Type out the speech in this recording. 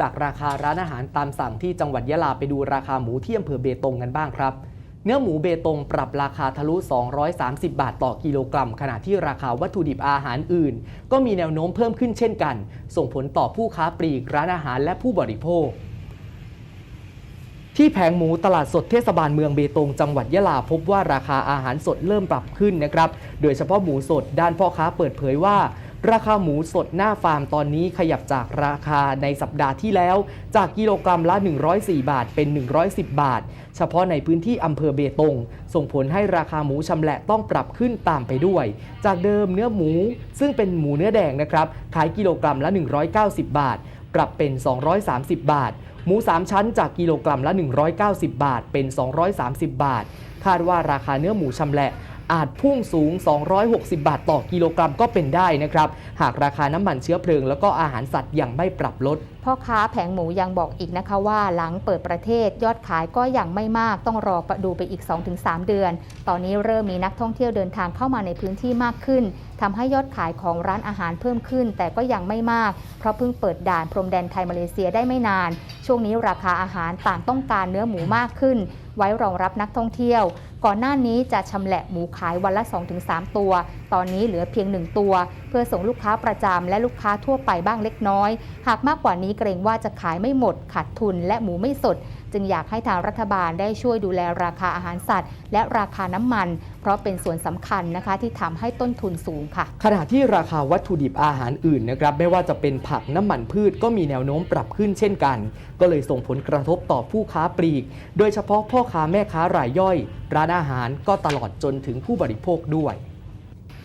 จากราคาร้านอาหารตามสั่งที่จังหวัดยะลาไปดูราคาหมูที่อำเภอเบตงกันบ้างครับ เนื้อหมูเบตงปรับราคาทะลุ 230 บาทต่อกิโลกรัม ขณะที่ราคาวัตถุดิบอาหารอื่น ก็มีแนวโน้มเพิ่มขึ้นเช่นกัน ส่งผลต่อผู้ค้าปลีกร้านอาหารและผู้บริโภค ที่แผงหมูตลาดสดเทศบาลเมืองเบตงจังหวัดยะลาพบว่าราคาอาหารสดเริ่มปรับขึ้นนะครับ โดยเฉพาะหมูสดด้านพ่อค้าเปิดเผยว่า ราคาหมูสดหน้าฟาร์มตอนนี้ขยับจากราคาในสัปดาห์ที่แล้ว จากกิโลกรัมละ 104 บาทเป็น 110 บาท เฉพาะในพื้นที่อำเภอเบตง ส่งผลให้ราคาหมูชำแหละต้องปรับขึ้นตามไปด้วย จากเดิมเนื้อหมู ซึ่งเป็นหมูเนื้อแดงนะครับ ขายกิโลกรัมละ 190 บาท ปรับเป็น 230 บาท หมู 3 ชั้นจากกิโลกรัมละ 190 บาทเป็น 230 บาท คาดว่าราคาเนื้อหมูชำแหละ อาจพุ่งสูง 260 บาทต่อกิโลกรัมก็เป็นได้นะครับ หากราคาน้ำมันเชื้อเพลิงแล้วก็อาหารสัตว์ยังไม่ปรับลด พ่อค้าแผงหมูยังบอกอีกนะคะว่าหลังเปิดประเทศยอดขายก็ยังไม่มากต้องรอดูไปอีก 2-3 เดือน ตอนนี้เริ่มมีนักท่องเที่ยวเดินทางเข้ามาในพื้นที่มากขึ้นทำให้ยอดขายของร้านอาหารเพิ่มขึ้น แต่ก็ยังไม่มาก เพราะเพิ่งเปิดด่านพรมแดนไทยมาเลเซียได้ไม่นาน ช่วงนี้ราคาอาหารต่างต้องการเนื้อหมูมากขึ้น ไว้รองรับนักท่องเที่ยว ก่อนหน้านี้จะชำแหละหมูขายวันละ 2-3 ตัว ตอนนี้เหลือเพียง 1 ตัว เพื่อส่งลูกค้าประจำและลูกค้าทั่วไปบ้างเล็กน้อย หากมากกว่านี้นี้เกรงว่าจะขายไม่หมดขาดทุนและหมูไม่สด จึงอยากให้ทางรัฐบาลได้ช่วยดูแลราคาอาหารสัตว์ และราคาน้ำมัน เพราะเป็นส่วนสำคัญนะคะที่ทำให้ต้นทุนสูงค่ะ ขณะที่ราคาวัตถุดิบอาหารอื่นนะครับไม่ว่าจะเป็นผักน้ำมันพืชก็มีแนวโน้มปรับขึ้นเช่นกัน ก็เลยส่งผลกระทบต่อผู้ค้าปลีก โดยเฉพาะพ่อค้าแม่ค้ารายย่อย ร้านอาหารก็ตลอดจนถึงผู้บริโภคด้วย